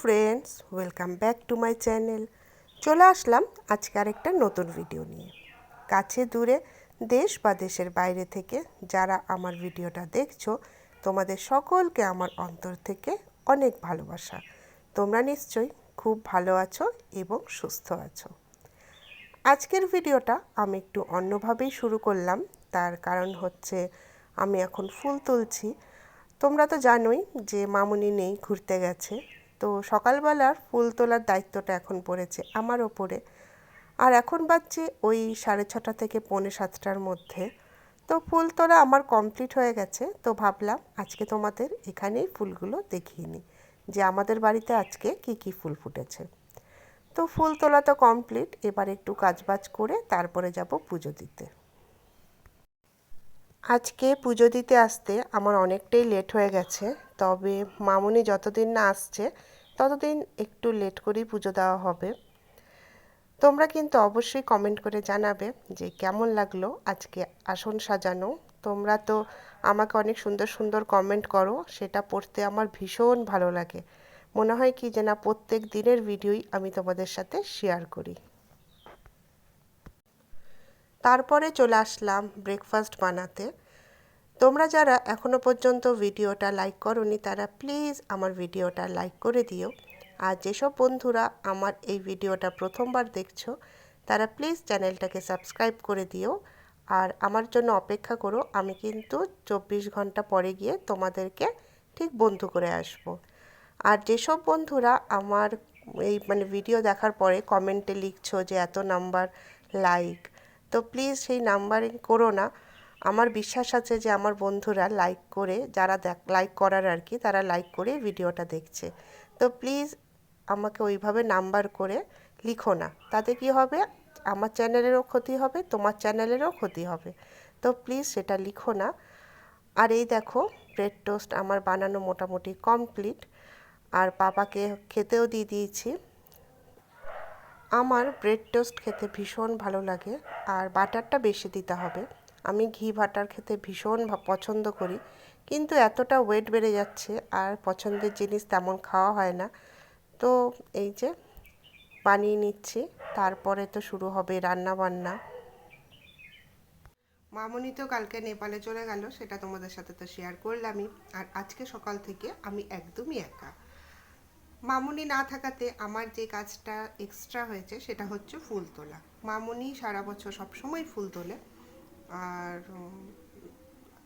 Friends welcome back to my channel চলে আসলাম আজকে আরেকটা নতুন ভিডিও নিয়ে। কাছে দূরে, দেশ বা দেশের বাইরে থেকে যারা আমার ভিডিওটা দেখছ, তোমাদের সকলকে আমার অন্তর থেকে অনেক ভালোবাসা। তোমরা নিশ্চয়ই খুব ভালো আছো এবং সুস্থ আছো। আজকের ভিডিওটা আমি একটু অন্যভাবেই শুরু করলাম। তার কারণ হচ্ছে, আমি এখন ফুল তুলছি। তোমরা তো জানোই যে মামুনি নেই, ঘুরতে গেছে। তো সকালবেলার ফুল তোলার দায়িত্বটা এখন পড়েছে আমার ওপরে। আর এখন বাজছে ওই সাড়ে ছটা থেকে পৌনে সাতটার মধ্যে। তো ফুল তোলা আমার কমপ্লিট হয়ে গেছে, তো ভাবলাম আজকে তোমাদের এখানেই ফুলগুলো দেখিয়ে নিই যে আমাদের বাড়িতে আজকে কি কি ফুল ফুটেছে। তো ফুল তোলা তো কমপ্লিট, এবার একটু কাজবাজ করে তারপরে যাব পুজো দিতে। আজকে পুজো দিতে আসতে আমার অনেকটাই লেট হয়ে গেছে, তবে মামুনি যতদিন না আসছে ততদিন একটু লেট করেই পুজো দেওয়া হবে। তোমরা কিন্তু অবশ্যই কমেন্ট করে জানাবে যে কেমন লাগল আজকে আসন সাজানো। তোমরা তো আমাকে অনেক সুন্দর সুন্দর কমেন্ট করো, সেটা পড়তে আমার ভীষণ ভালো লাগে। মনে হয় কি যে না প্রত্যেক দিনের ভিডিওই আমি তোমাদের সাথে শেয়ার করি। তারপরে চলে আসলাম ব্রেকফাস্ট বানাতে। তোমরা যারা এখনও পর্যন্ত ভিডিওটা লাইক করনি, তারা প্লিজ আমার ভিডিওটা লাইক করে দিও। আর যেসব বন্ধুরা আমার এই ভিডিওটা প্রথমবার দেখছ, তারা প্লিজ চ্যানেলটাকে সাবস্ক্রাইব করে দিও। আর আমার জন্য অপেক্ষা করো, আমি কিন্তু চব্বিশ ঘণ্টা পরে গিয়ে তোমাদেরকে ঠিক বন্ধু করে আসব। আর যেসব বন্ধুরা আমার এই মানে ভিডিও দেখার পরে কমেন্টে লিখছো যে এত নাম্বার লাইক, তো প্লিজ সেই নাম্বারিং করো না। আমার বিশ্বাস আছে যে আমার বন্ধুরা লাইক করে, যারা দেখ লাইক করার আর কি, তারা লাইক করে ভিডিওটা দেখছে। তো প্লিজ আমাকে ওইভাবে নাম্বার করে লিখো না। তাতে কি হবে? আমার চ্যানেলেরও ক্ষতি হবে, তোমার চ্যানেলেরও ক্ষতি হবে। তো প্লিজ সেটা লিখো না। আর এই দেখো ব্রেড টোস্ট আমার বানানো মোটামুটি কমপ্লিট আর পাপাকে খেতেও দিয়ে দিয়েছি। আমার ব্রেড টোস্ট খেতে ভীষণ ভালো লাগে। আর বাটারটা বেশি দিতে হবে। আমি ঘি বাটার খেতে ভীষণ পছন্দ করি, কিন্তু এতটা ওয়েট বেড়ে যাচ্ছে আর পছন্দের জিনিস তেমন খাওয়া হয় না। তো এই যে বানিয়ে নিচ্ছি, তারপরে তো শুরু হবে রান্না বান্না মামনি তো কালকে নেপালে চলে গেল, সেটা তোমাদের সাথে তো শেয়ার করলামই। আর আজকে সকাল থেকে আমি একদমই একা। মামুনি না থাকাতে আমার যে কাজটা এক্সট্রা হয়েছে, সেটা হচ্ছে ফুল তোলা। মামুনি সারা বছর সবসময় ফুল তোলে। আর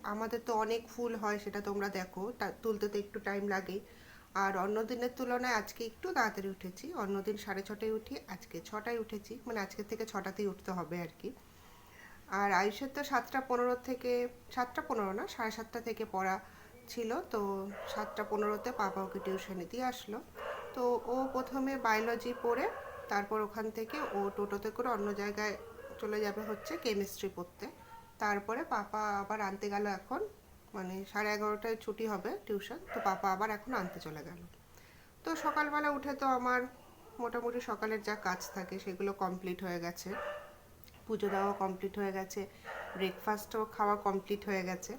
আমাদের তো অনেক ফুল হয়, সেটা তোমরা দেখো। তুলতে তো একটু টাইম লাগেই। আর অন্য দিনের তুলনায় আজকে একটু তাড়াতাড়ি উঠেছি। অন্যদিন সাড়ে ছটায় উঠি, আজকে ছটায় উঠেছি। মানে আজকে থেকে ছটাতেই উঠতে হবে আর কি। আর আয়ুষের তো সাতটা পনেরো থেকে, সাতটা পনেরো না, সাড়ে সাতটা থেকে পড়া ছিল। তো সাতটা পনেরোতে পাপা ওকে টিউশনে দিয়ে আসলো। তো ও প্রথমে বায়োলজি পড়ে, তারপর ওখান থেকে ও টোটোতে করে অন্য জায়গায় চলে যাবে হচ্ছে কেমিস্ট্রি পড়তে। তারপরে পাপা আবার আনতে গেল এখন। মানে সাড়ে এগারোটায় ছুটি হবে টিউশন, তো পাপা আবার এখন আনতে চলে গেল। তো সকালবেলা উঠে তো আমার মোটামুটি সকালের যা কাজ থাকে সেগুলো কমপ্লিট হয়ে গেছে। পুজো দেওয়া কমপ্লিট হয়ে গেছে ব্রেকফাস্টও খাওয়া কমপ্লিট হয়ে গেছে।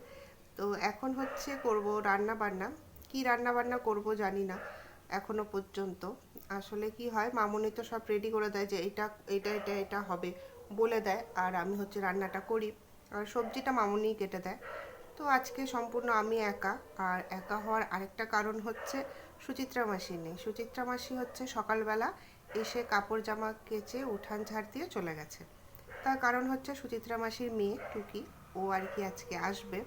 তো এখন হচ্ছে করব রান্না বান্না কি রান্না বান্না করব জানি না এখনও পর্যন্ত। আসলে কি হয়, মামুনি তো সব রেডি করে দেয় যে এটা এটা এটা এটা হবে বলে দেয়। আর আমি হচ্ছে রান্নাটা করি। সবজিটা মামুনি কেটে দেয়। তো আজকে সম্পূর্ণ আমি একা, আর একা হওয়ার আরেকটা কারণ হচ্ছে সুচিত্রা মাসি নেই। সুচিত্রা মাসি হচ্ছে সকালবেলা এসে কাপড় জামা কেচে উঠান ঝাড় দিয়ে চলে গেছে। তার কারণ হচ্ছে সুচিত্রা মাসির মেয়ে টুকি, ও আর কি আজকে আসবে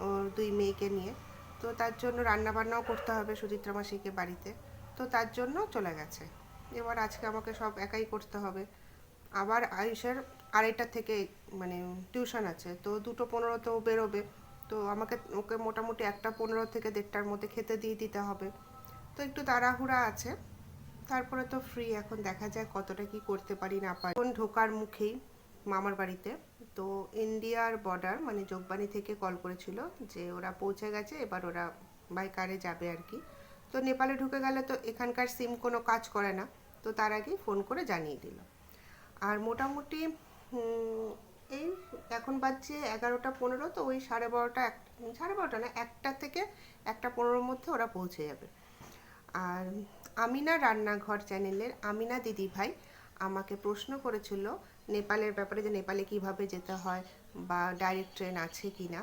ওর দুই মেয়েকে নিয়ে। তো তার জন্য রান্নাবান্নাও করতে হবে সুচিত্রা মাসিকে বাড়িতে। তো তার জন্য চলে গেছে। এবার আজকে আমাকে সব একাই করতে হবে। আবার আয়ুষের আড়াইটা থেকে মানে টিউশন আছে, তো দুটো পনেরোতেও বেরোবে। তো আমাকে ওকে মোটামুটি একটা পনেরো থেকে দেড়টার মধ্যে খেতে দিয়ে দিতে হবে। তো একটু তাড়াহুড়া আছে, তারপরে তো ফ্রি এখন দেখা যায় কতটা কি করতে পারি না পারি। এখন ঢোকার মুখেই মামার বাড়িতে। তো ইন্ডিয়ার বর্ডার মানে যোগবাণী থেকে কল করেছিল যে ওরা পৌঁছে গেছে, এবার ওরা বাই কারে যাবে আর কি। তো নেপালে ঢুকে গেলে তো এখানকার সিম কোনো কাজ করে না। তো তার আগেই ফোন করে জানিয়ে দিল। আর মোটামুটি এই এখন বাজছে এগারোটা পনেরো, তো ওই সাড়ে বারোটা এক, সাড়ে বারোটা না, একটা থেকে একটা পনেরোর মধ্যে ওরা পৌঁছে যাবে। আর আমিনা রান্নাঘর চ্যানেলের আমিনা দিদি ভাই আমাকে প্রশ্ন করেছিল নেপালের ব্যাপারে যে নেপালে কীভাবে যেতে হয় বা ডাইরেক্ট ট্রেন আছে কি না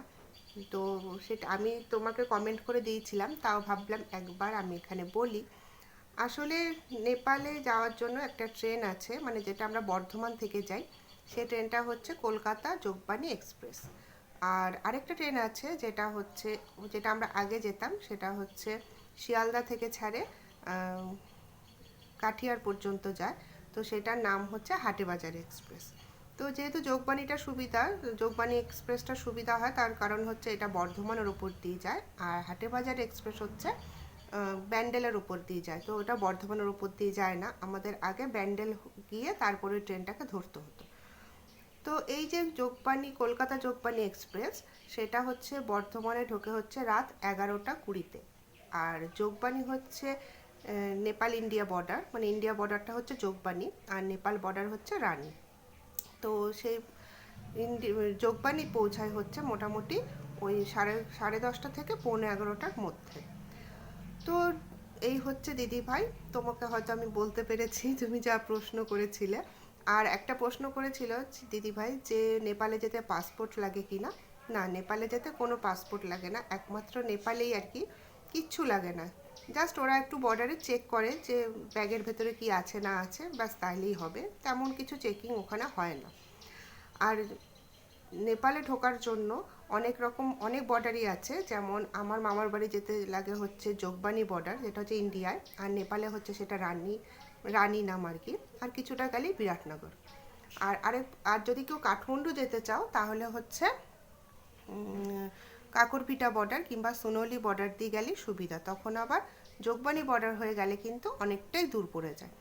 তো সেটা আমি তোমাকে কমেন্ট করে দিয়েছিলাম, তাও ভাবলাম একবার আমি এখানে বলি। আসলে নেপালে যাওয়ার জন্য একটা ট্রেন আছে মানে যেটা আমরা বর্ধমান থেকে যাই। সেই ট্রেনটা হচ্ছে কলকাতা যোগবাণী এক্সপ্রেস। আর আরেকটা ট্রেন আছে যেটা হচ্ছে, যেটা আমরা আগে যেতাম, সেটা হচ্ছে শিয়ালদা থেকে ছাড়ে কাঠিয়ার পর্যন্ত যায়। তো সেটার নাম হচ্ছে হাটেবাজার এক্সপ্রেস। তো যেহেতু যোগবাণীটা সুবিধা, যোগবাণী এক্সপ্রেসটা সুবিধা হয়, তার কারণ হচ্ছে এটা বর্ধমানের ওপর দিয়ে যায়। আর হাটেবাজার এক্সপ্রেস হচ্ছে ব্যান্ডেলের উপর দিয়ে যায়। তো ওটা বর্ধমানের উপর দিয়ে যায় না। আমাদের আগে ব্যান্ডেল গিয়ে তারপরে ট্রেনটাকে ধরতে হতো। তো এই যে যোগবাণী, কলকাতা যোগবাণী এক্সপ্রেস, সেটা হচ্ছে বর্ধমানে ঢোকে হচ্ছে রাত এগারোটা কুড়িতে। আর যোগবাণী হচ্ছে নেপাল ইন্ডিয়া বর্ডার মানে ইন্ডিয়া বর্ডারটা হচ্ছে যোগবাণী, আর নেপাল বর্ডার হচ্ছে রানী। তো সেই যোগবাণী পৌঁছায় হচ্ছে মোটামুটি ওই সাড়ে সাড়ে দশটা থেকে পৌনে এগারোটার মধ্যে। তো এই হচ্ছে দিদি ভাই তোমাকে হয়তো আমি বলতে পেরেছি, তুমি যা প্রশ্ন করেছিলে। আর একটা প্রশ্ন করেছিল দিদিভাই যে নেপালে যেতে পাসপোর্ট লাগে কি না? না, নেপালে যেতে কোনো পাসপোর্ট লাগে না, একমাত্র নেপালেই আর কি, কিচ্ছু লাগে না। জাস্ট ওরা একটু বর্ডারে চেক করে যে ব্যাগের ভেতরে কি আছে না আছে, ব্যাস তাইলেই হবে, তেমন কিছু চেকিং ওখানে হয় না। আর নেপালে ঢোকার জন্য অনেক রকম, অনেক বর্ডারই আছে। যেমন আমার মামার বাড়ি যেতে লাগে হচ্ছে যোগবাণী বর্ডার যেটা হচ্ছে ইন্ডিয়ায় আর নেপালে হচ্ছে সেটা রানী রানী নাম আর কি। আর কিছুটা গেলেই বিরাটনগর। আর আরেক, আর যদি কেউ কাঠমান্ডু যেতে চাও, তাহলে হচ্ছে কাকরপিটা বর্ডার কিংবা সোনলি বর্ডার দিয়ে গেলে সুবিধা। তখন আবার যোগবাণী বর্ডার হয়ে গেলে কিন্তু অনেকটাই দূর পড়ে যায়।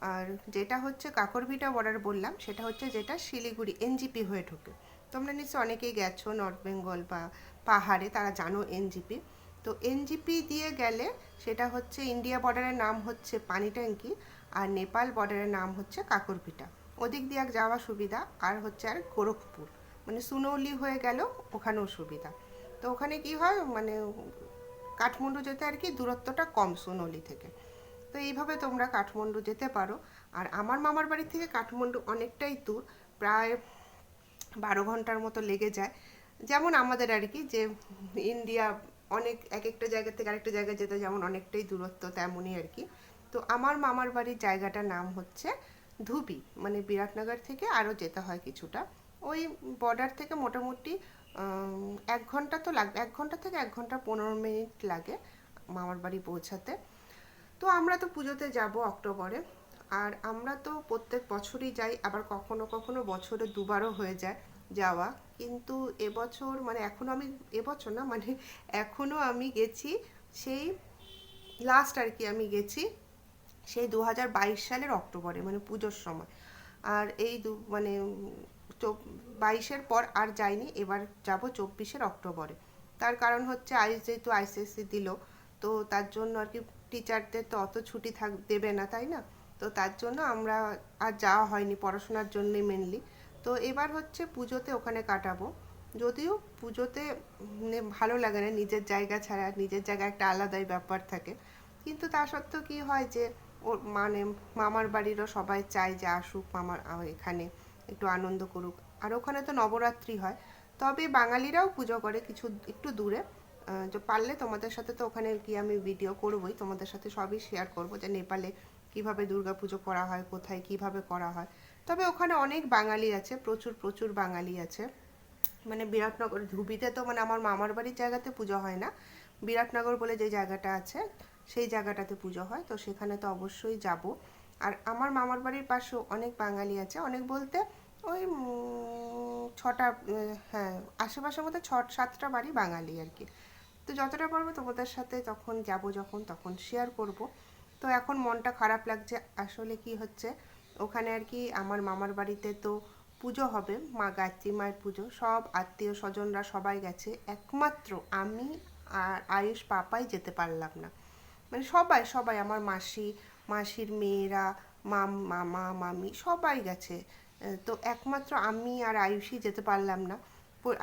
আর যেটা হচ্ছে কাকরভিটা বর্ডার বললাম, সেটা হচ্ছে যেটা শিলিগুড়ি এনজিপি হয়ে ঢোকে। তোমরা নিশ্চয় অনেকেই গেছো নর্থ বেঙ্গল বা পাহাড়ে, তারা জানো এনজিপি তো এনজিপি দিয়ে গেলে সেটা হচ্ছে ইন্ডিয়া বর্ডারের নাম হচ্ছে পানি ট্যাঙ্কি আর নেপাল বর্ডারের নাম হচ্ছে কাকরভিটা ওদিক দিয়ে এক যাওয়া সুবিধা, আর হচ্ছে আর গোরখপুর মানে সুনৌলি হয়ে গেল, ওখানেও সুবিধা। তো ওখানে কি হয় মানে কাঠমান্ডু যেতে আর কি দূরত্বটা কম সুনৌলি থেকে। তো এইভাবে তোমরা কাঠমান্ডু যেতে পারো। আর আমার মামার বাড়ি থেকে কাঠমান্ডু অনেকটাই দূর, প্রায় বারো ঘণ্টার মতো লেগে যায়। যেমন আমাদের আর কি যে ইন্ডিয়া অনেক এক একটা জায়গা থেকে আরেকটা জায়গায় যেতে যেমন অনেকটাই দূরত্ব তেমনই আর কি। তো আমার মামার বাড়ির জায়গাটার নাম হচ্ছে ধুবি মানে বিরাটনগর থেকে আরও যেতে হয় কিছুটা। ওই বর্ডার থেকে মোটামুটি এক ঘণ্টা তো লাগবে এক ঘণ্টা থেকে এক ঘণ্টা পনেরো মিনিট লাগে মামার বাড়ি পৌঁছাতে। তো আমরা তো পুজোতে যাব অক্টোবরে। আর আমরা তো প্রত্যেক বছরই যাই, আবার কখনো কখনো বছরে দুবারও হয়ে যায় যাওয়া। কিন্তু এবছর মানে এখনও আমি, এবছর না মানে এখনও আমি গেছি, সেই লাস্ট আর কি আমি গেছি, সেই দু হাজার বাইশ সালের অক্টোবরে মানে পুজোর সময়। আর এই দু মানে বাইশের পর আর যাইনি, এবার যাব চব্বিশের অক্টোবরে। তার কারণ হচ্ছে আই যেহেতু আইসিএসসি দিল, তো তার জন্য আর কি টিচারদের তো অত ছুটি থাক, দেবে না, তাই না? তো তার জন্য আমরা আর যাওয়া হয়নি পড়াশোনার জন্যই মেনলি তো এবার হচ্ছে পুজোতে ওখানে কাটাবো। যদিও পুজোতে মানে ভালো লাগে না, নিজের জায়গা ছাড়া, নিজের জায়গায় একটা আলাদাই ব্যাপার থাকে। কিন্তু তা সত্ত্বেও কি হয় যে ওর মানে মামার বাড়িরও সবাই চায় যে আসুক, মামার এখানে একটু আনন্দ করুক। আর ওখানে তো নবরাত্রি হয়। তবে বাঙালিরাও পুজো করে কিছু একটু দূরে। পারলে তোমাদের সাথে তো ওখানে গিয়ে আমি ভিডিও করবই। তোমাদের সাথে সবই শেয়ার করব যে নেপালে কীভাবে দুর্গাপুজো করা হয়, কোথায় কীভাবে করা হয়। তবে ওখানে অনেক বাঙালি আছে, প্রচুর প্রচুর বাঙালি আছে। মানে বিরাটনগর, ধুবিতে তো মানে আমার মামার বাড়ির জায়গাতে পুজো হয় না। বিরাটনগর বলে যে জায়গাটা আছে, সেই জায়গাটাতে পুজো হয়, তো সেখানে তো অবশ্যই যাব। আর আমার মামার বাড়ির পাশেও অনেক বাঙালি আছে, অনেক বলতে ওই ছটা হ্যাঁ আশেপাশের মধ্যে ছ, সাতটা বাড়ি বাঙালি আর কি। তো যতটা পারব তোমাদের সাথে তখন যাব যখন তখন শেয়ার করব। তো এখন মনটা খারাপ লাগছে। আসলে কি হচ্ছে? ওখানে আর কি আমার মামার বাড়িতে তো পুজো হবে, মা গায়ত্রী মায়ের পুজো। সব আত্মীয় স্বজনরা সবাই গেছে। একমাত্র আমি আর আয়ুষ পাপাই যেতে পারলাম না। মানে সবাই সবাই আমার মাসি, মাসির মেয়েরা, মাম, মামা, মামি সবাই গেছে। তো একমাত্র আমি আর আয়ুষই যেতে পারলাম না।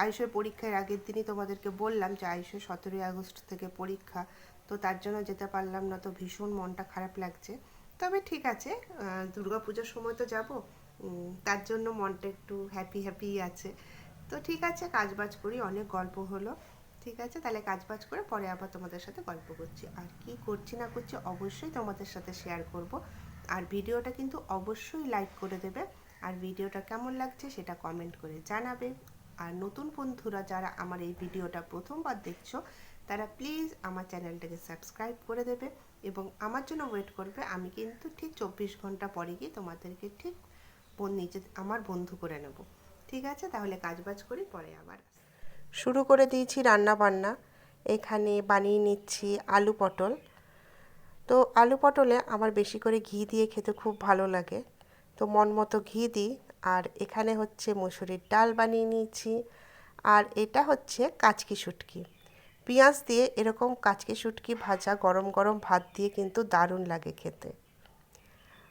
আয়ুষের পরীক্ষার আগের দিনই তোমাদেরকে বললাম যে আয়ুষের সতেরোই আগস্ট থেকে পরীক্ষা। তো তার জন্য যেতে পারলাম না, তো ভীষণ মনটা খারাপ লাগছে। তবে ঠিক আছে দুর্গা পুজোর সময় তো যাব। তার জন্য মনটা একটু হ্যাপি হ্যাপি আছে। তো ঠিক আছে, কাজবাজ করি, অনেক গল্প হলো। ঠিক আছে, তাহলে কাজবাজ করে পরে আবার তোমাদের সাথে গল্প করছি। আর কি করছি না করছি অবশ্যই তোমাদের সাথে শেয়ার করব। আর ভিডিওটা কিন্তু অবশ্যই লাইক করে দেবে। আর ভিডিওটা কেমন লাগছে সেটা কমেন্ট করে জানাবে। আর নতুন বন্ধুরা যারা আমার এই ভিডিওটা প্রথমবার দেখছ, তারা প্লিজ আমার চ্যানেলটাকে সাবস্ক্রাইব করে দেবে এবং আমার জন্য ওয়েট করবে। আমি কিন্তু ঠিক চব্বিশ ঘণ্টা পরে গিয়ে তোমাদেরকে ঠিক নিজে, আমার বন্ধু করে নেব। ঠিক আছে? তাহলে কাজবাজ করি, পরে আবার শুরু করে দিয়েছি রান্না বান্না এখানে বানিয়ে নিচ্ছি আলু পটল। তো আলু পটলে আমার বেশি করে ঘি দিয়ে খেতে খুব ভালো লাগে। তো মন মতো ঘি দিই। আর এখানে হচ্ছে মুসুরির ডাল বানিয়ে নিয়েছি। আর এটা হচ্ছে কাচকি শুটকি। পেঁয়াজ দিয়ে এরকম কাচকি শুটকি ভাজা গরম গরম ভাত দিয়ে কিন্তু দারুণ লাগে খেতে।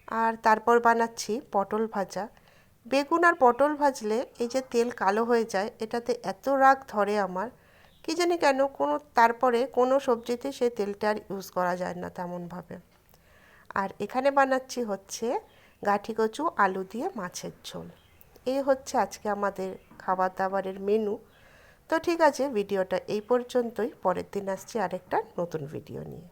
আর তারপর বানাচ্ছি পটল ভাজা। বেগুন আর পটল ভাজলে এই যে তেল কালো হয়ে যায়, এটাতে এত রাগ ধরে আমার, কি জানি কেন কোনো, তারপরে কোনো সবজিতে সেই তেলটা আর ইউজ করা যায় না তেমনভাবে। আর এখানে বানাচ্ছি হচ্ছে গাঠি কচু, আলু দিয়ে মাছের ঝোল। এই হচ্ছে আজকে আমাদের খাবার দাবারের মেনু তো ঠিক আছে, ভিডিওটা এই পর্যন্তই। পরের দিন আসছি আরেকটা নতুন ভিডিও নিয়ে।